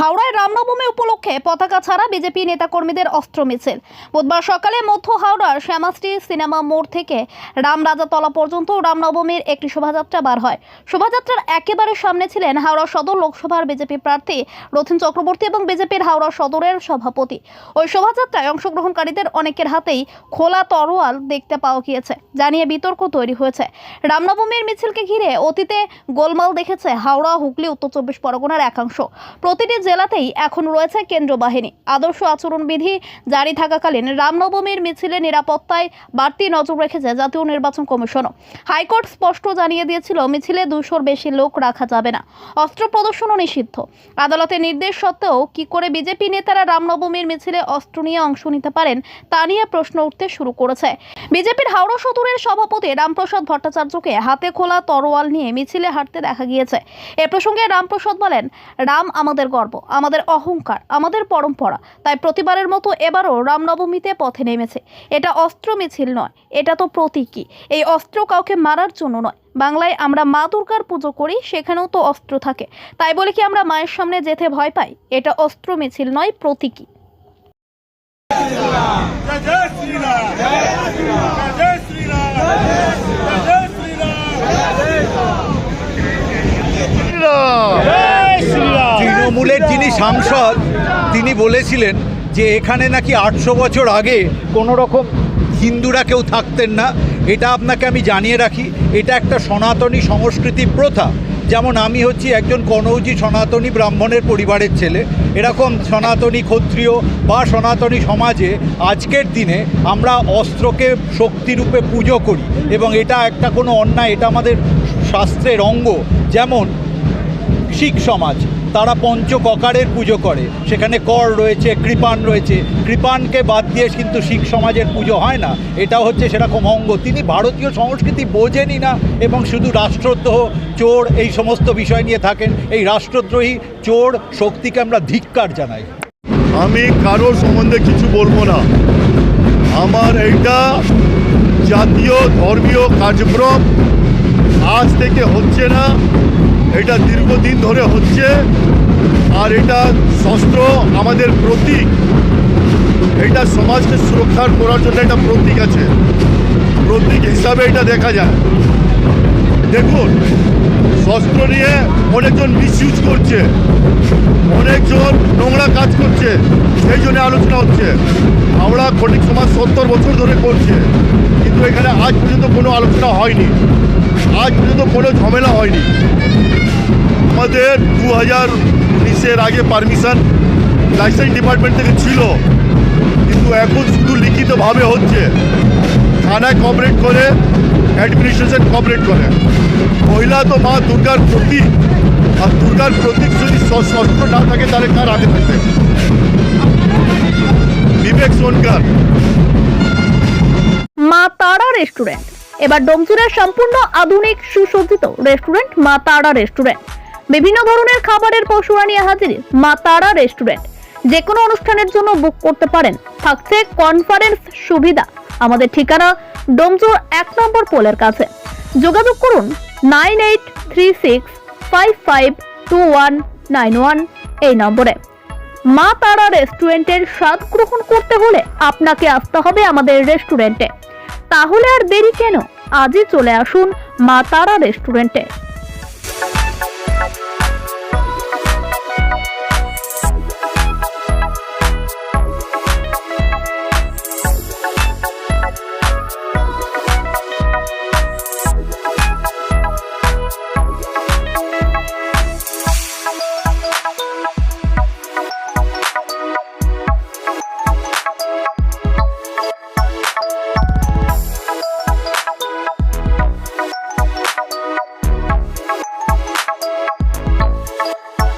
হাওড়ায় রামনবমী উপলক্ষে পতাকা ছাড়া বিজেপি নেতাকর্মীদের অস্ত্র মিছিল। বুধবার সকালে মধ্য হাওড়ার শ্যামাশ্রী সিনেমা মোড় থেকে রামরাজাতলা পর্যন্ত রামনবমীর একটি শোভাযাত্রা বার হয়। শোভাযাত্রার একেবারে সামনে ছিলেন হাওড়া সদর লোকসভার বিজেপি প্রার্থী রথিন চক্রবর্তী এবং বিজেপির হাওড়া সদরের সভাপতি। ওই শোভাযাত্রায় অংশগ্রহণকারীদের অনেকের হাতেই খোলা তরোয়াল দেখতে পাওয়া গিয়েছে, জানিয়ে বিতর্ক তৈরি হয়েছে। রামনবমীর মিছিলকে ঘিরে অতীতে গোলমাল দেখেছে হাওড়া, হুগলি, উত্তর চব্বিশ পরগনার একাংশ। প্রতিটি জেলাতেই এখন রয়েছে কেন্দ্র বাহিনী আদর্শ আচরণবিধি জারি থাকাকালীন রামনবমীর মিছিলে নিরাপত্তায় বাড়তি নজর রেখেছে জাতীয় নির্বাচন কমিশনও। হাইকোর্ট স্পষ্ট জানিয়ে দিয়েছিল, মিছিলে দুশোর বেশি লোক রাখা যাবে না। অস্ত্র প্রদর্শনও নিষিদ্ধ। আদালতের নির্দেশ সত্ত্বেও কি করে বিজেপি নেতারা রামনবমীর মিছিলে অস্ত্র নিয়ে অংশ নিতে পারেন, তা নিয়ে প্রশ্ন উঠতে শুরু করেছে। বিজেপির হাওড়া সদরের সভাপতি রামপ্রসাদ ভট্টাচার্যকে হাতে খোলা তরোয়াল নিয়ে মিছিলে হাঁটতে দেখা গিয়েছে। এ প্রসঙ্গে রামপ্রসাদ বলেন, রাম আমাদের গর্ব। আমাদের অহংকার, আমাদের পরম্পরা। তাই প্রতিবারের মতো এবারও রামনবমীতে পথে নেমেছে। এটা অস্ত্র মিছিল নয়, এটা তো প্রতীকী। এই অস্ত্র কাউকে মারার জন্য নয়। বাংলায় আমরা মা দুর্গার পুজো করি, সেখানেও তো অস্ত্র থাকে। তাই বলে কি আমরা মায়ের সামনে যেতে ভয় পাই? এটা অস্ত্র মিছিল নয়, প্রতীকী। জয় জয় জয় তৃণমূলের যিনি সাংসদ তিনি বলেছিলেন যে এখানে নাকি আটশো বছর আগে কোনো রকম হিন্দুরা কেউ থাকতেন না। এটা আপনাকে আমি জানিয়ে রাখি এটা একটা সনাতনী সংস্কৃতি প্রথা। যেমন আমি হচ্ছি একজন কনৌজি সনাতনী ব্রাহ্মণের পরিবারের ছেলে। এরকম সনাতনী ক্ষত্রিয় বা সনাতনী সমাজে আজকের দিনে আমরা অস্ত্রকে শক্তিরূপে পুজো করি এবং এটা একটা কোনো অন্যায় এটা আমাদের শাস্ত্রের অঙ্গ। যেমন শিখ সমাজ তারা পঞ্চককারের পুজো করে। সেখানে কর রয়েছে কৃপান রয়েছে। কৃপানকে বাদ দিয়ে কিন্তু শিখ সমাজের পুজো হয় না। এটা হচ্ছে সেরকম অঙ্গ তিনি ভারতীয় সংস্কৃতি বোঝেনই না এবং শুধু রাষ্ট্রদ্রোহ, চোর এই সমস্ত বিষয় নিয়ে থাকেন। এই রাষ্ট্রদ্রোহী, চোর শক্তিকে আমরা ধিক্কার জানাই। আমি কারোর সম্বন্ধে কিছু বলব না। আমার এইটা জাতীয় ধর্মীয় কার্যক্রম আজ থেকে হচ্ছে না। এটা দীর্ঘদিন ধরে হচ্ছে, আর এটা শস্ত্র আমাদের প্রতীক। এটা সমাজকে সুরক্ষা করার জন্য একটা প্রতীক আছে। প্রতীক হিসাবে এটা দেখা যায়। দেখুন শস্ত্র নিয়ে অনেকজন মিসইউজ করছে। অনেকজন নোংরা কাজ করছে। সেই জন্য আলোচনা হচ্ছে। আমরা খনিক সমাজ সত্তর বছর ধরে করছে। কিন্তু এখানে আজ পর্যন্ত কোনো আলোচনা হয়নি। আজ পর্যন্ত কোনো ঝামেলা হয়নি। আমাদের দু হাজার উনিশের আগে পারমিশন লাইসেন্স ডিপার্টমেন্ট থেকে ছিল। কিন্তু এখন শুধু লিখিতভাবে হচ্ছে। থানায় কপারেট করে অ্যাডমিনিস্ট্রেশন কপারেট করে। মহিলা তো মা দুর্গার প্রতীক আর দুর্গার প্রতীক যদি শ- শস্ত্র না থাকে, তাহলে কার আগে থাকবে? বিবেক সোনকার। মা তারা রেস্টুরেন্ট এবার ডোমচুরের সম্পূর্ণ আধুনিক সুসজ্জিত রেস্টুরেন্ট মা তারা রেস্টুরেন্ট। বিভিন্ন ধরনের খাবারের পশুরা নিয়ে হাজির মা তারা রেস্টুরেন্ট। যে কোনো অনুষ্ঠানের জন্য বুক করতে পারেন। থাকছে কনফারেন্স সুবিধা। আমাদের ঠিকানা ডোমচুর এক নম্বর পোলের কাছে। যোগাযোগ করুন nine eight three six five five two one nine one এই নম্বরে। মা তারা রেস্টুরেন্টের স্বাদ গ্রহণ করতে হলে আপনাকে আসতে হবে আমাদের রেস্টুরেন্টে। তাহলে আর দেরি কেন? আজই চলে আসুন মা তারা রেস্টুরেন্টে।